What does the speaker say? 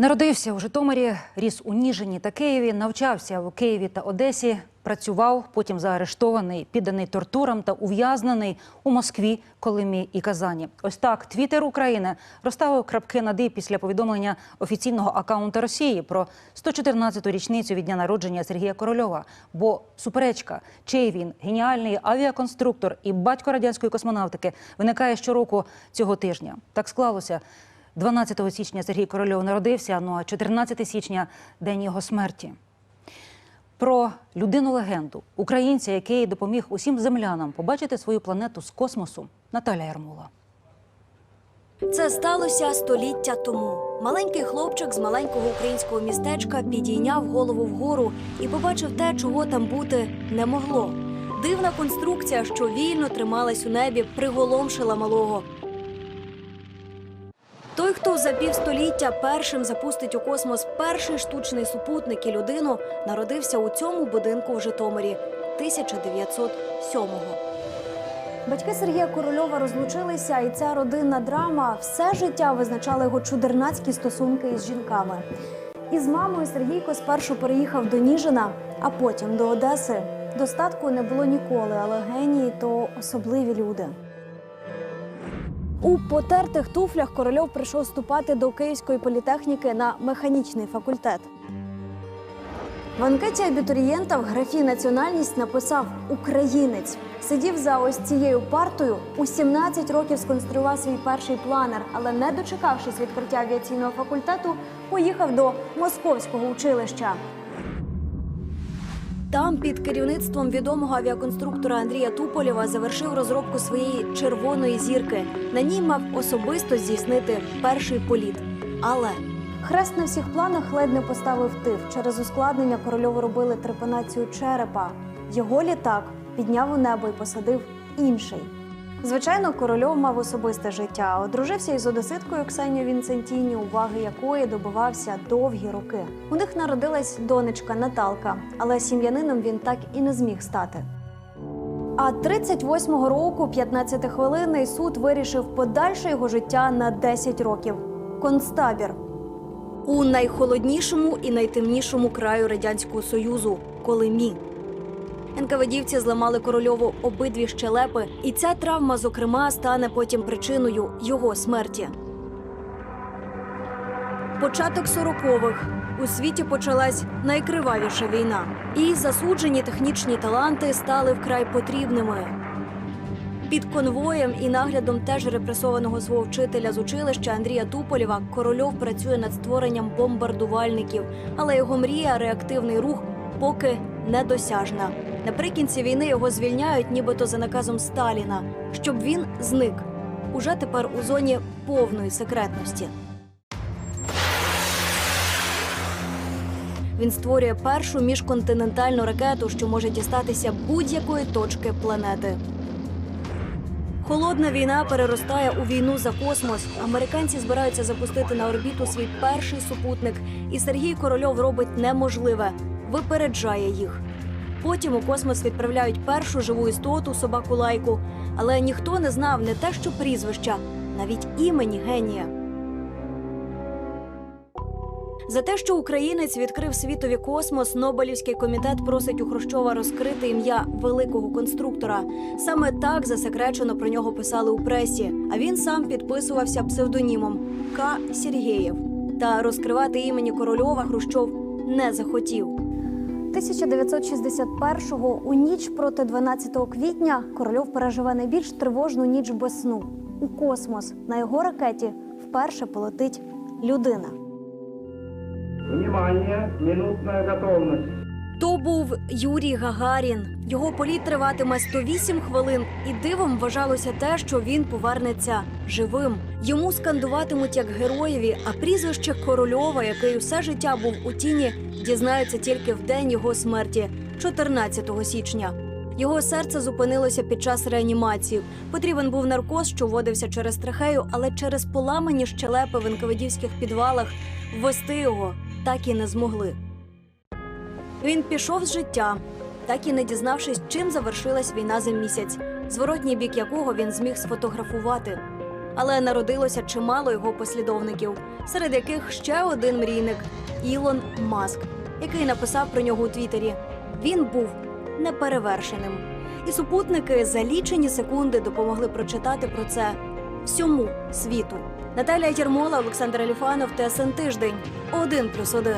Народився у Житомирі, ріс у Ніжині та Києві, навчався в Києві та Одесі, працював, потім заарештований, підданий тортурам та ув'язнений у Москві, Колимі і Казані. Ось так Твіттер України розставив крапки над «і» після повідомлення офіційного акаунта Росії про 114-ту річницю від дня народження Сергія Корольова. Бо суперечка, чий він геніальний авіаконструктор і батько радянської космонавтики, виникає щороку цього тижня. Так склалося. 12 січня Сергій Корольов народився, ну а 14 січня день його смерті. Про людину-легенду, українця, який допоміг усім землянам побачити свою планету з космосу, Наталя Ярмола. Це сталося століття тому. Маленький хлопчик з маленького українського містечка підійняв голову вгору і побачив те, чого там бути не могло. Дивна конструкція, що вільно трималась у небі, приголомшила малого. Той, хто за півстоліття першим запустить у космос перший штучний супутник і людину, народився у цьому будинку в Житомирі 1907-го. Батьки Сергія Корольова розлучилися, і ця родинна драма все життя визначала його чудернацькі стосунки із жінками. Із мамою Сергійко спершу переїхав до Ніжина, а потім до Одеси. Достатку не було ніколи, але генії то особливі люди. У потертих туфлях корольов прийшов вступати до Київської політехніки на механічний факультет. В анкеті абітурієнта в графі національність написав Українець. Сидів за ось цією партою. У 17 років сконструював свій перший планер, але не дочекавшись відкриття авіаційного факультету, поїхав до московського училища. Там під керівництвом відомого авіаконструктора Андрія Туполєва завершив розробку своєї червоної зірки. На ній мав особисто здійснити перший політ. Але хрест на всіх планах ледь не поставив тиф. Через ускладнення корольову робили трепанацію черепа. Його літак підняв у небо і посадив інший. Звичайно, корольов мав особисте життя. Одружився із одеситкою Ксенією Вінцентіні, уваги якої добивався довгі роки. У них народилась донечка Наталка, але сім'янином він так і не зміг стати. А 38-го року, 15 хвилинний суд вирішив подальше його життя на 10 років. Концтабір у найхолоднішому і найтемнішому краю радянського союзу Колимі. НКВДівці зламали корольову обидві щелепи, і ця травма, зокрема, стане потім причиною його смерті. Початок 40-х. У світі почалась найкривавіша війна, і засуджені технічні таланти стали вкрай потрібними. Під конвоєм і наглядом теж репресованого свого вчителя з училища Андрія Туполєва корольов працює над створенням бомбардувальників, але його мрія, реактивний рух, поки недосяжна. Наприкінці війни його звільняють, нібито за наказом Сталіна, щоб він зник. Уже тепер у зоні повної секретності. Він створює першу міжконтинентальну ракету, що може дістатися будь-якої точки планети. Холодна війна переростає у війну за космос. Американці збираються запустити на орбіту свій перший супутник, і Сергій Корольов робить неможливе випереджає їх. Потім у космос відправляють першу живу істоту собаку лайку, але ніхто не знав не те, що прізвища, навіть імені генія. За те, що українець відкрив світові космос, Нобелівський комітет просить у Хрущова розкрити ім'я великого конструктора. Саме так засекречено про нього писали у пресі. А він сам підписувався псевдонімом К. Сергєєв. Та розкривати імені Корольова Хрущов не захотів. 1961-го у ніч проти 12 квітня Корольов переживе найбільш тривожну ніч без сну. У космос на його ракеті вперше полетить людина. Внимание, минутная готовность. То був Юрій Гагарін. Його політ триватиме 108 хвилин, і дивом вважалося те, що він повернеться живим. Йому скандуватимуть як героєві, а прізвище Корольова, який усе життя був у тіні, дізнаються тільки в день його смерті, 14 січня. Його серце зупинилося під час реанімації. Потрібен був наркоз, що вводився через трахею, але через поламані щелепи в НКВДівських підвалах ввести його так і не змогли. Він пішов з життя, так і не дізнавшись, чим завершилась війна за місяць, зворотній бік якого він зміг сфотографувати. Але народилося чимало його послідовників, серед яких ще один мрійник Ілон Маск, який написав про нього у Твіттері. Він був неперевершеним. І супутники за лічені секунди допомогли прочитати про це всьому світу. Наталія Єрмола, Олександр Аліфанов, ТСН Тиждень, 1+,1.